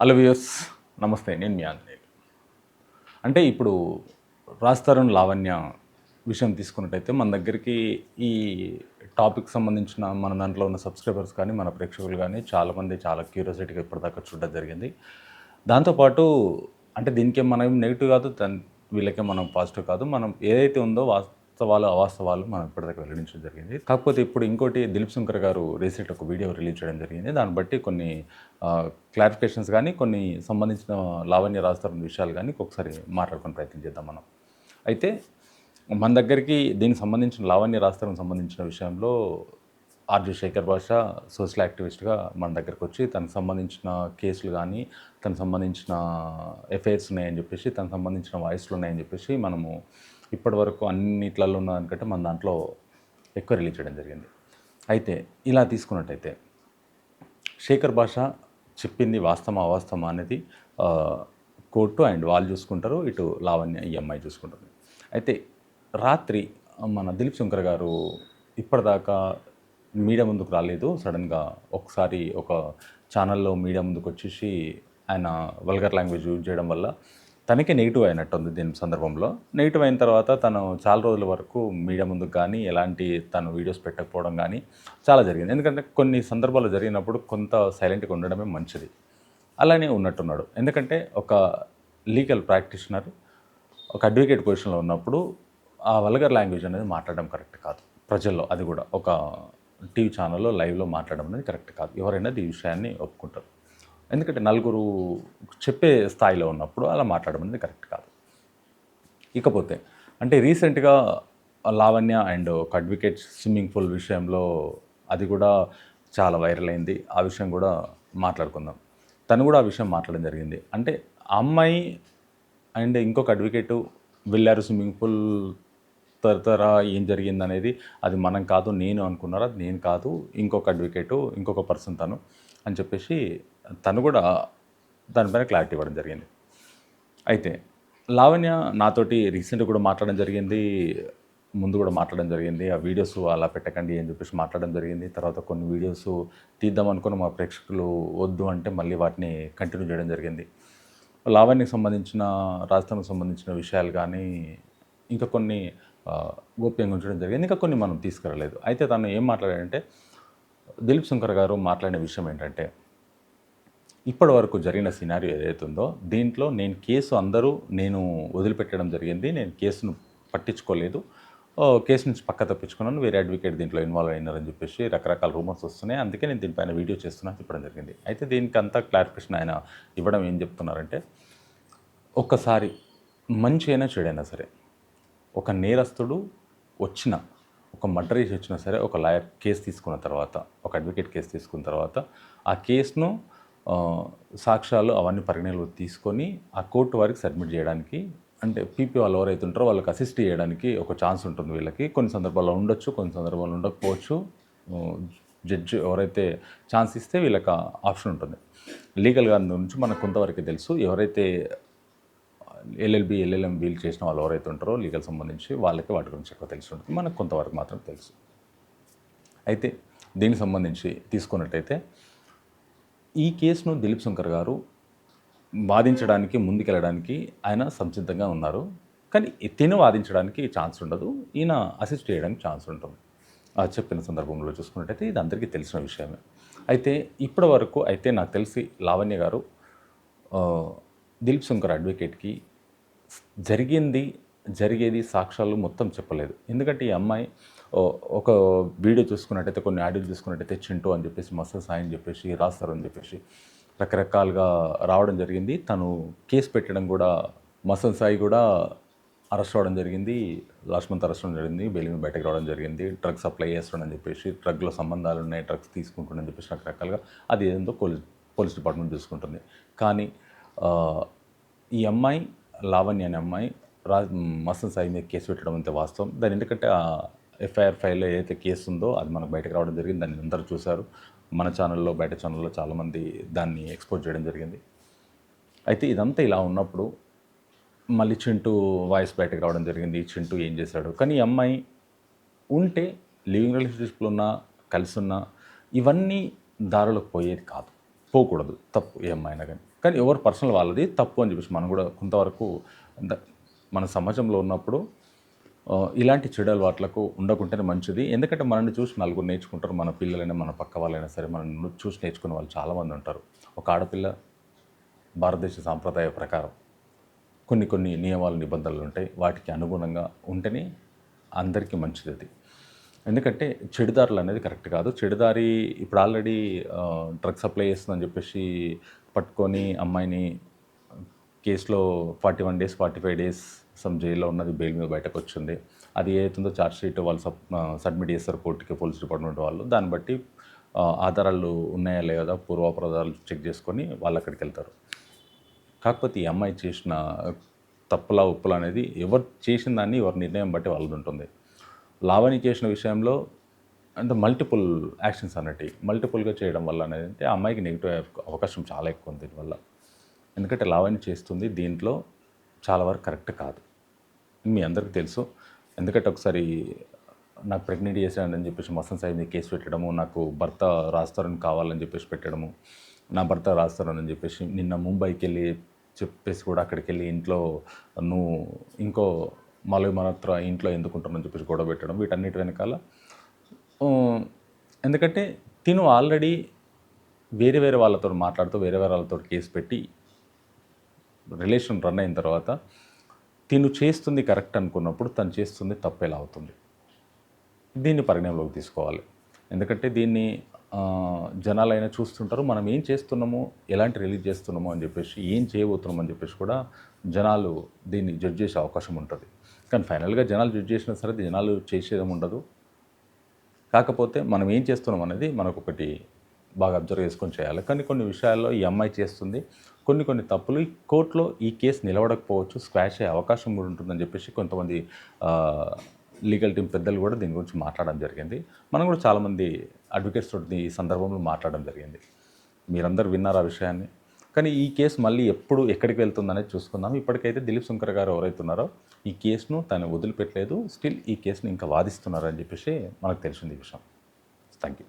Hello నమస్తే నేను మీ ఆంజనేయులు. అంటే ఇప్పుడు రాస్తారుణ్ లావణ్య విషయం తీసుకున్నట్టయితే మన దగ్గరికి ఈ టాపిక్ సంబంధించిన మన దాంట్లో ఉన్న సబ్స్క్రైబర్స్ కానీ మన ప్రేక్షకులు కానీ చాలామంది చాలా క్యూరియాసిటీగా ఇప్పటిదాకా చూడడం జరిగింది. దాంతోపాటు అంటే దీనికి మనం నెగిటివ్ కాదు దాని వీళ్ళకే మనం పాజిటివ్ కాదు. మనం ఏదైతే ఉందో వా వాస్తవాలు అవాస్తవాలు మనం ఇప్పటిదాకా వెల్లడించడం జరిగింది. కాకపోతే ఇప్పుడు ఇంకోటి దిలీప్ శంకర్ గారు రీసెంట్ ఒక వీడియో రిలీజ్ చేయడం జరిగింది. దాన్ని బట్టి కొన్ని క్లారిఫికేషన్స్ కానీ కొన్ని సంబంధించిన లావణ్య రాస్తారు విషయాలు కానీ ఒకసారి మాట్లాడుకునే ప్రయత్నం చేద్దాం మనం. అయితే మన దగ్గరికి దీనికి సంబంధించిన లావణ్య రాస్తానికి సంబంధించిన విషయంలో ఆర్జే శేఖర్ భాష సోషల్ యాక్టివిస్ట్గా మన దగ్గరకు వచ్చి తనకు సంబంధించిన కేసులు కానీ తనకు సంబంధించిన ఎఫ్ఐఆర్స్ ఉన్నాయని చెప్పేసి తనకు సంబంధించిన వాయిస్లు ఉన్నాయని చెప్పేసి మనము ఇప్పటివరకు అన్నిట్లలో ఉన్న దానికంటే మన దాంట్లో ఎక్కువ రిలీజ్ చేయడం జరిగింది. అయితే ఇలా తీసుకున్నట్టయితే శేఖర్ భాష చెప్పింది వాస్తవమా అవాస్తవమా అనేది కోర్టు అండ్ వాళ్ళు చూసుకుంటారు ఇటు లావణ్య ఈ అమ్మాయి చూసుకుంటుంది. అయితే రాత్రి మన దిలీప్ శంకర్ గారు ఇప్పటిదాకా మీడియా ముందుకు రాలేదు. సడన్గా ఒకసారి ఒక ఛానల్లో మీడియా ముందుకు వచ్చేసి ఆయన వల్గర్ లాంగ్వేజ్ యూజ్ చేయడం వల్ల తనకే నెగిటివ్ అయినట్టుంది దీని సందర్భంలో. నెగిటివ్ అయిన తర్వాత తను చాలా రోజుల వరకు మీడియా ముందుకు కానీ ఎలాంటి తను వీడియోస్ పెట్టకపోవడం కానీ చాలా జరిగింది. ఎందుకంటే కొన్ని సందర్భాలు జరిగినప్పుడు కొంత సైలెంట్గా ఉండడమే మంచిది. అలానే ఉన్నట్టున్నాడు. ఎందుకంటే ఒక లీగల్ ప్రాక్టీషనర్ ఒక అడ్వకేట్ పొజిషన్లో ఉన్నప్పుడు ఆ వల్గర్ లాంగ్వేజ్ అనేది మాట్లాడడం కరెక్ట్ కాదు. ప్రజల్లో అది కూడా ఒక టీవీ ఛానల్లో లైవ్లో మాట్లాడడం అనేది కరెక్ట్ కాదు. ఎవరైనా ఈ విషయాన్ని ఒప్పుకుంటారు. ఎందుకంటే నలుగురు చెప్పే స్థాయిలో ఉన్నప్పుడు అలా మాట్లాడడం అనేది కరెక్ట్ కాదు. ఇకపోతే అంటే రీసెంట్గా లావణ్య అండ్ ఒక అడ్వకేట్ స్విమ్మింగ్ పూల్ విషయంలో అది కూడా చాలా వైరల్ అయింది. ఆ విషయం కూడా మాట్లాడుకుందాం. తను కూడా ఆ విషయం మాట్లాడడం జరిగింది. అంటే అమ్మాయి అండ్ ఇంకొక అడ్వకేటు వెళ్ళారు స్విమ్మింగ్ పూల్ తరతర ఏం జరిగింది అనేది అది మనం కాదు నేను అనుకున్నారు అది నేను కాదు ఇంకొక అడ్వకేటు ఇంకొక పర్సన్ తను అని చెప్పేసి తను కూడా దానిపైన క్లారిటీ ఇవ్వడం జరిగింది. అయితే లావణ్య నాతోటి రీసెంట్గా కూడా మాట్లాడడం జరిగింది. ముందు కూడా మాట్లాడడం జరిగింది. ఆ వీడియోస్ అలా పెట్టకండి అని చెప్పేసి మాట్లాడడం జరిగింది. తర్వాత కొన్ని వీడియోస్ తీద్దాం అనుకుని మా ప్రేక్షకులు వద్దు అంటే మళ్ళీ వాటిని కంటిన్యూ చేయడం జరిగింది. లావణ్యకు సంబంధించిన రాజధానికి సంబంధించిన విషయాలు కానీ ఇంకా కొన్ని గోప్యంగా ఉంచడం జరిగింది. ఇంకా కొన్ని మనం తీసుకురాలేదు. అయితే తను ఏం మాట్లాడాడంటే దిలీప్ శంకర్ గారు మాట్లాడిన విషయం ఏంటంటే ఇప్పటి వరకు జరిగిన సినారియో ఏదైతే ఉందో దీంట్లో నేను కేసు అందరూ నేను వదిలిపెట్టడం జరిగింది. నేను కేసును పట్టించుకోలేదు. కేసు నుంచి పక్క తప్పించుకున్నాను. వేరే అడ్వకేట్ దీంట్లో ఇన్వాల్వ్ అయినారని చెప్పేసి రకరకాల రూమర్స్ వస్తున్నాయి. అందుకే నేను దీనిపైన వీడియో చేస్తున్నాను చెప్పడం జరిగింది. అయితే దీనికి అంతా క్లారిఫికేషన్ ఆయన ఇవ్వడం ఏం చెప్తున్నారంటే ఒక్కసారి మంచి అయినా చెడైనా సరే ఒక నేరస్తుడు వచ్చిన ఒక మర్డర్ చేసి వచ్చినా సరే ఒక లాయర్ కేసు తీసుకున్న తర్వాత ఒక అడ్వకేట్ కేసు తీసుకున్న తర్వాత ఆ కేసును సాక్ష్యాలు అవన్నీ పరిగణలోకి తీసుకొని ఆ కోర్టు వారికి సబ్మిట్ చేయడానికి అంటే పీపీ వాళ్ళు ఎవరైతే ఉంటారో వాళ్ళకి అసిస్ట్ చేయడానికి ఒక ఛాన్స్ ఉంటుంది వీళ్ళకి. కొన్ని సందర్భాల్లో ఉండొచ్చు కొన్ని సందర్భాల్లో ఉండకపోవచ్చు. జడ్జి ఎవరైతే ఛాన్స్ ఇస్తే వీళ్ళకి ఆప్షన్ ఉంటుంది. లీగల్గా నుంచి మనకు కొంతవరకు తెలుసు ఎవరైతే ఎల్ఎల్బి ఎల్ఎల్ఎం బిల్ చేసిన వాళ్ళు ఎవరైతే ఉంటారో లీగల్ సంబంధించి వాళ్ళకి వాటి గురించి ఎక్కువ తెలిసి ఉంటుంది. మనకు కొంతవరకు మాత్రం తెలుసు. అయితే దీనికి సంబంధించి తీసుకున్నట్టయితే ఈ కేసును దిలీప్ శంకర్ గారు వాదించడానికి ముందుకెళ్ళడానికి ఆయన సంసిద్ధంగా ఉన్నారు. కానీ తిను వాదించడానికి ఛాన్స్ ఉండదు. ఈయన అసిస్ట్ చేయడానికి ఛాన్స్ ఉంటుంది. అది చెప్పిన సందర్భంలో చూసుకున్నట్టయితే ఇది అందరికీ తెలిసిన విషయమే. అయితే ఇప్పటి వరకు అయితే నాకు తెలిసి లావణ్య గారు దిలీప్ శంకర్ అడ్వకేట్కి జరిగింది జరిగేది సాక్ష్యాలు మొత్తం చెప్పలేదు. ఎందుకంటే ఈ అమ్మాయి ఒక వీడియో చూసుకున్నట్టయితే కొన్ని ఆడియో చూసుకున్నట్టయితే చింటూ అని చెప్పేసి మస్తు సాయి అని చెప్పేసి రాస్తారు అని చెప్పేసి రకరకాలుగా రావడం జరిగింది. తను కేసు పెట్టడం కూడా మసన్ సాయి కూడా అరెస్ట్ అవ్వడం జరిగింది. లాస్ట్ మంత్ అరెస్ట్ అవ్వడం జరిగింది. బెయిల్ మీద బయటకు రావడం జరిగింది. డ్రగ్స్ సప్లై చేస్తాడని చెప్పేసి డ్రగ్లో సంబంధాలు ఉన్నాయి డ్రగ్స్ తీసుకుంటుండని చెప్పేసి రకరకాలుగా అది ఏదో పోలీస్ పోలీస్ డిపార్ట్మెంట్ చూసుకుంటుంది. కానీ ఈ అమ్మాయి లావణ్య అనే అమ్మాయి రా మసన్ సాయి మీద కేసు పెట్టడం అంతే వాస్తవం. దాని ఎందుకంటే ఎఫ్ఐఆర్ ఫైల్లో ఏదైతే కేసు ఉందో అది మనకు బయటకు రావడం జరిగింది. దాన్ని అందరూ చూశారు. మన ఛానల్లో బయట ఛానల్లో చాలామంది దాన్ని ఎక్స్పోజ్ చేయడం జరిగింది. అయితే ఇదంతా ఇలా ఉన్నప్పుడు మళ్ళీ చింటూ వాయిస్ బయటకు రావడం జరిగింది. చింటూ ఏం చేశాడు? కానీ ఈ అమ్మాయి ఉంటే లివింగ్ రిలేషన్షిప్లో ఉన్నా కలిసి ఉన్నా ఇవన్నీ దారిలోకి పోయేది కాదు. పోకూడదు. తప్పు ఏ అమ్మాయినా కానీ. కానీ ఎవరు పర్సనల్ వాళ్ళది తప్పు అని చెప్పేసి మనం కూడా కొంతవరకు మన సమాజంలో ఉన్నప్పుడు ఇలాంటి చెడు అలవాట్లకు ఉండకుంటేనే మంచిది. ఎందుకంటే మనల్ని చూసి నలుగురు నేర్చుకుంటారు. మన పిల్లలైనా మన పక్క వాళ్ళైనా సరే మనల్ని చూసి నేర్చుకునే వాళ్ళు చాలామంది ఉంటారు. ఒక ఆడపిల్ల భారతదేశ సాంప్రదాయ ప్రకారం కొన్ని కొన్ని నియమాలు నిబంధనలు ఉంటాయి. వాటికి అనుగుణంగా ఉంటేనే అందరికీ మంచిది అది. ఎందుకంటే చెడుదారులు అనేది కరెక్ట్ కాదు. చెడుదారి ఇప్పుడు ఆల్రెడీ డ్రగ్స్ సప్లై చేస్తుందని చెప్పేసి పట్టుకొని అమ్మాయిని కేసులో forty one days forty five days some జైల్లో ఉన్నది బెయిల్ మీద బయటకు వచ్చింది అది ఏదైతుందో ఛార్జ్ షీట్ వాళ్ళు సబ్ సబ్మిట్ చేస్తారు కోర్టుకి పోలీస్ డిపార్ట్మెంట్ వాళ్ళు. దాన్ని బట్టి ఆధారాలు ఉన్నాయా లేదా పూర్వాపరాధాలు చెక్ చేసుకొని వాళ్ళు అక్కడికి వెళ్తారు. కాకపోతే ఈ అమ్మాయి చేసిన తప్పులా ఉప్పులా అనేది ఎవరు చేసిన దాన్ని ఎవరి నిర్ణయం బట్టి వాళ్ళది ఉంటుంది. లావణి చేసిన విషయంలో అంటే మల్టిపుల్ యాక్షన్స్ అన్నట్టు మల్టిపుల్గా చేయడం వల్ల అనేది అంటే ఆ అమ్మాయికి నెగిటివ్ అవకాశం చాలా ఎక్కువ ఉంది దీనివల్ల. ఎందుకంటే లావణి చేస్తుంది దీంట్లో చాలా వరకు కరెక్ట్ కాదు. మీ అందరికీ తెలుసు. ఎందుకంటే ఒకసారి నాకు ప్రెగ్నెంట్ చేశానని చెప్పేసి మసన్ సాయి మీద కేసు పెట్టడము నాకు భర్త రాస్తారని కావాలని చెప్పేసి పెట్టడము నా భర్త రాస్తారని చెప్పేసి నిన్న ముంబైకి వెళ్ళి చెప్పేసి కూడా అక్కడికి వెళ్ళి ఇంట్లో నువ్వు ఇంకో మలై మనత్ర ఇంట్లో ఎందుకుంటానని చెప్పేసి గొడవ పెట్టడం వీటన్నిటి వెనకాల. ఎందుకంటే తిను ఆల్రెడీ వేరే వేరే వాళ్ళతో మాట్లాడుతూ వేరే వేరే వాళ్ళతో కేసు పెట్టి రిలేషన్ రన్ అయిన తర్వాత తిను చేస్తుంది కరెక్ట్ అనుకున్నప్పుడు తను చేస్తుంది తప్పేలా అవుతుంది. దీన్ని పరిగణలోకి తీసుకోవాలి. ఎందుకంటే దీన్ని జనాలైనా చూస్తుంటారు మనం ఏం చేస్తున్నామో ఎలాంటి రిలీజ్ చేస్తున్నామో అని చెప్పేసి ఏం చేయబోతున్నామో అని చెప్పేసి కూడా జనాలు దీన్ని జడ్జ్ చేసే అవకాశం ఉంటుంది. కానీ ఫైనల్గా జనాలు జడ్జ్ చేసినా సరే జనాలు చేసేది ఉండదు. కాకపోతే మనం ఏం చేస్తున్నాం అనేది మనకొకటి బాగా అబ్జర్వ్ చేసుకొని చేయాలి. కానీ కొన్ని విషయాల్లో ఈ అమ్మాయి చేస్తుంది. కొన్ని కొన్ని తప్పులు ఈ కోర్టులో ఈ కేసు నిలబడకపోవచ్చు స్క్వాష్ అయ్యే అవకాశం కూడా ఉంటుందని చెప్పేసి కొంతమంది లీగల్ టీం పెద్దలు కూడా దీని గురించి మాట్లాడడం జరిగింది. మనం కూడా చాలామంది అడ్వకేట్స్ తోటి ఈ సందర్భంలో మాట్లాడడం జరిగింది. మీరందరూ విన్నారు ఆ విషయాన్ని. కానీ ఈ కేసు మళ్ళీ ఎప్పుడు ఎక్కడికి వెళ్తుందనేది చూసుకుందాం. ఇప్పటికైతే దిలీప్ శంకర్ గారు ఎవరైతే ఉన్నారో ఈ కేసును తను వదిలిపెట్టలేదు. స్టిల్ ఈ కేసును ఇంకా వాదిస్తున్నారని చెప్పేసి మనకు తెలిసింది ఈ విషయం. Thank you